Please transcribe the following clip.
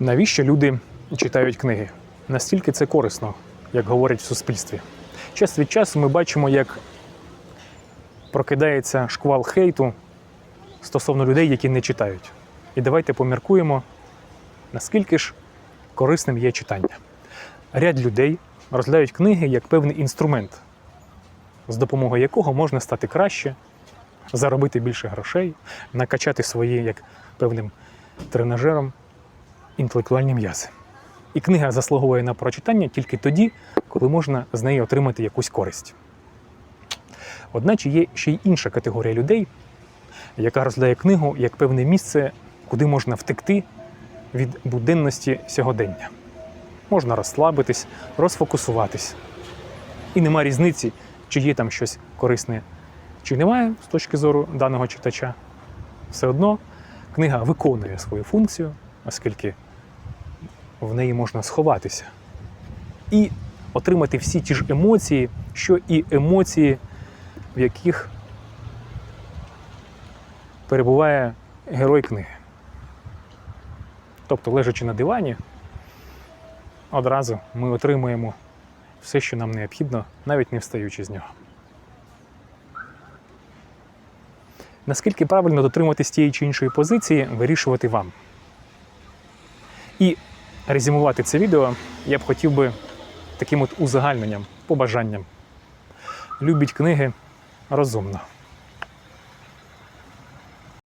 Навіщо люди читають книги? Настільки це корисно, як говорять в суспільстві. Час від часу ми бачимо, як прокидається шквал хейту стосовно людей, які не читають. І давайте поміркуємо, наскільки ж корисним є читання. Ряд людей розглядають книги як певний інструмент, з допомогою якого можна стати краще, заробити більше грошей, накачати свої як певним тренажером інтелектуальні м'язи. І книга заслуговує на прочитання тільки тоді, коли можна з неї отримати якусь користь. Одначе є ще й інша категорія людей, яка розглядає книгу як певне місце, куди можна втекти від буденності сьогодення. Можна розслабитись, розфокусуватись. І нема різниці, чи є там щось корисне, чи немає з точки зору даного читача. Все одно книга виконує свою функцію, оскільки в неї можна сховатися і отримати всі ті ж емоції, що і емоції, в яких перебуває герой книги. Тобто, лежачи на дивані, одразу ми отримуємо все, що нам необхідно, навіть не встаючи з нього. Наскільки правильно дотримуватись тієї чи іншої позиції, вирішувати вам. І резюмувати це відео я б хотів би таким от узагальненням, побажанням. Любіть книги розумно.